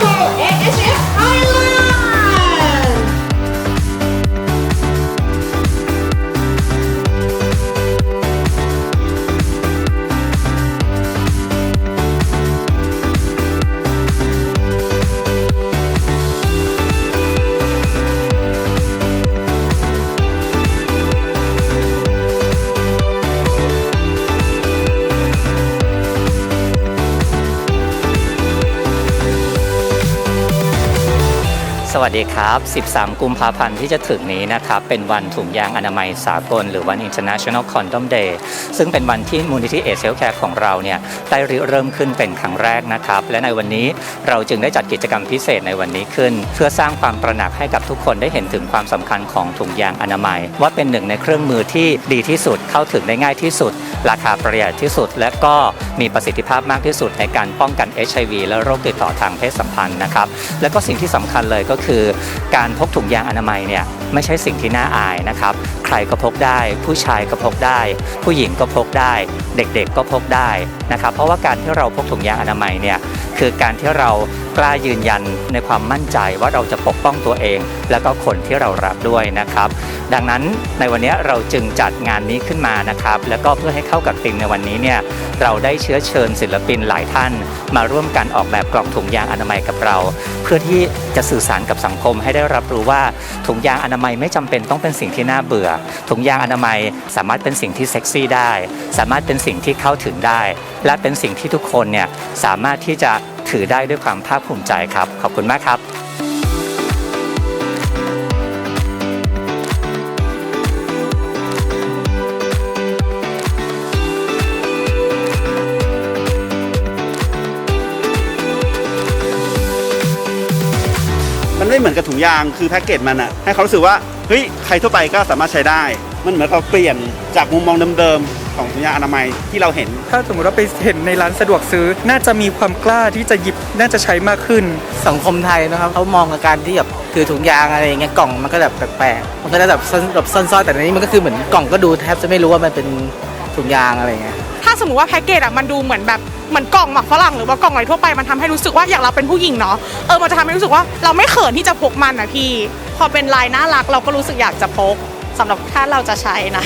Bravo. Evet, evet. สวัสดีครับ 13 กุมภาพันธ์ที่จะถึงนี้นะครับ เป็นวันถุงยางอนามัยสากล หรือวัน International Condom Day ซึ่งเป็นวันที่มูลนิธิเอเซลแคร์ของเราเนี่ยได้ริเริ่มขึ้นเป็นครั้งแรกนะครับ และในวันนี้เราจึงได้จัดกิจกรรมพิเศษในวันนี้ขึ้น เพื่อสร้างความตระหนักให้กับทุกคนได้เห็นถึงความสำคัญของถุงยางอนามัย ว่าเป็นหนึ่งในเครื่องมือที่ดีที่สุดเข้าถึงได้ง่ายที่สุด ราคาประหยัดที่สุด และก็มีประสิทธิภาพมากที่สุดในการป้องกัน HIV และโรคติดต่อทางเพศสัมพันธ์นะครับ และก็สิ่งที่สำคัญเลยก็คือการพกถุงยางอนามัยเนี่ยไม่ใช่สิ่งที่น่าอายนะครับ ใครก็พกได้ ผู้ชายก็พกได้ ผู้หญิงก็พกได้ เด็กๆก็พกได้นะครับ เพราะว่าการที่เราพกถุงยางอนามัยเนี่ย คือการที่เรากล้ายืนยันในความมั่นใจว่าเราจะปกป้องตัวเอง และก็คนที่เรารักด้วยนะครับ ดังนั้นในวันนี้เราจึงจัดงานนี้ขึ้นมานะครับ แล้วก็เพื่อให้เข้ากับธีมในวันนี้เนี่ยเราได้เชื้อเชิญศิลปินหลายท่าน มาร่วมกันออกแบบกล่องถุงยางอนามัยกับเรา เพื่อที่จะสื่อสารกับสังคมให้ได้รับรู้ว่าถุงยางอนามัยไม่จำเป็นต้องเป็นสิ่งที่น่าเบื่อ ถุงยางอนามัยสามารถเป็นสิ่งที่เซ็กซี่ได้ สามารถเป็นสิ่งที่เข้าถึงได้ และเป็นสิ่งที่ทุกคนเนี่ยสามารถที่จะถือได้ด้วยความภาคภูมิใจครับ ขอบคุณมากครับมันไม่เหมือนกับถุงยางคือแพ็กเกจมันอะให้เขารู้สึกว่าเฮ้ยใครทั่วไปก็สามารถใช้ได้ มันเหมือนเราเปลี่ยนจากมุมมองเดิมๆ ของถุงยางอนามัยที่เราเห็น ถ้าสมมติว่าไปเห็นในร้านสะดวกซื้อ น่าจะมีความกล้าที่จะหยิบน่าจะใช้มากขึ้น สังคมไทยนะครับเขามองกับการที่แบบถือถุงยางอะไรอย่างเงี้ยกล่องมันก็แบบแปลกๆมันก็จะแบบซ่อนแบบซ่อนๆแต่ในนี้มันก็คือเหมือนกล่องก็ดูแทบจะไม่รู้ว่ามันเป็นถุงยางอะไรอย่างเงี้ย ถ้าสมมติว่าแพ็กเกจอะมันดูเหมือนแบบเหมือนกล่องหมักฝรั่งหรือว่ากล่องอะไรทั่วไปมันทำให้รู้สึกว่าอย่างเราเป็นผู้หญิงเนาะเออมันจะทำให้รู้สึกว่าเราไม่เขินที่จะพกมันนะพี่ พอเป็นลายน่ารักเราก็รู้สึกอยากจะพกสำหรับถ้าเราจะใช้นะ